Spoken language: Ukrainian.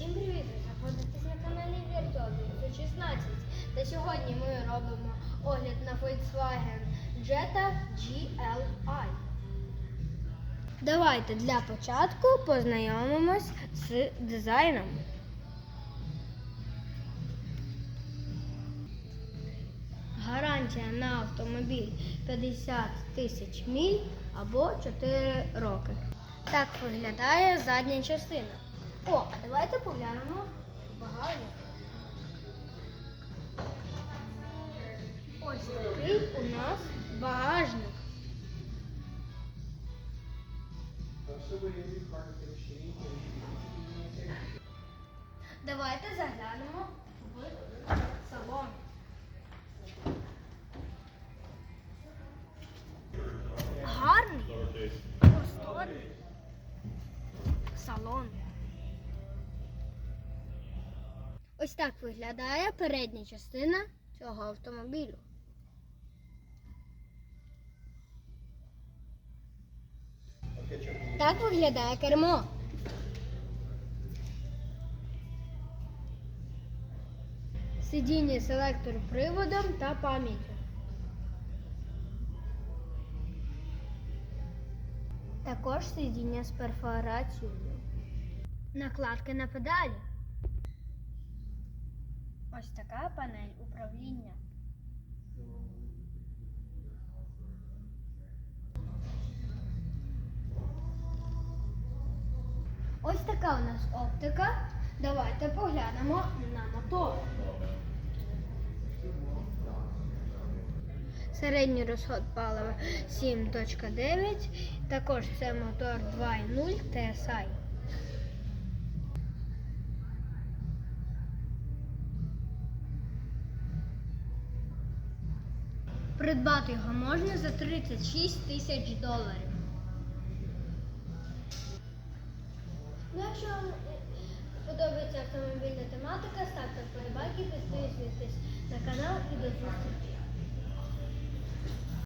Всім привіт! Ви знаходитесь на каналі Віртуал 916. Та сьогодні ми робимо огляд на Volkswagen Jetta GLI. Давайте для початку познайомимось з дизайном. Гарантія на автомобіль 50 тисяч міль або 4 роки. Так виглядає задня частина. О, а давайте поглянемо багажник. Ось такий у нас багажник. Давайте заглянемо в салон. Гарний, просторий салон. Ось так виглядає передня частина цього автомобілю. Так виглядає кермо. Сидіння з електроприводом та пам'яттю. Також сидіння з перфорацією. Накладки на педалі. Ось така панель управління. Ось така у нас оптика. Давайте поглянемо на мотор. Середній розход палива 7.9. Також це мотор 2.0 TSI. Придбати його можна за 36 тисяч доларів. Ну, якщо вам подобається автомобільна тематика, ставте вподобайки, підписуйтесь на канал і до зустрічі.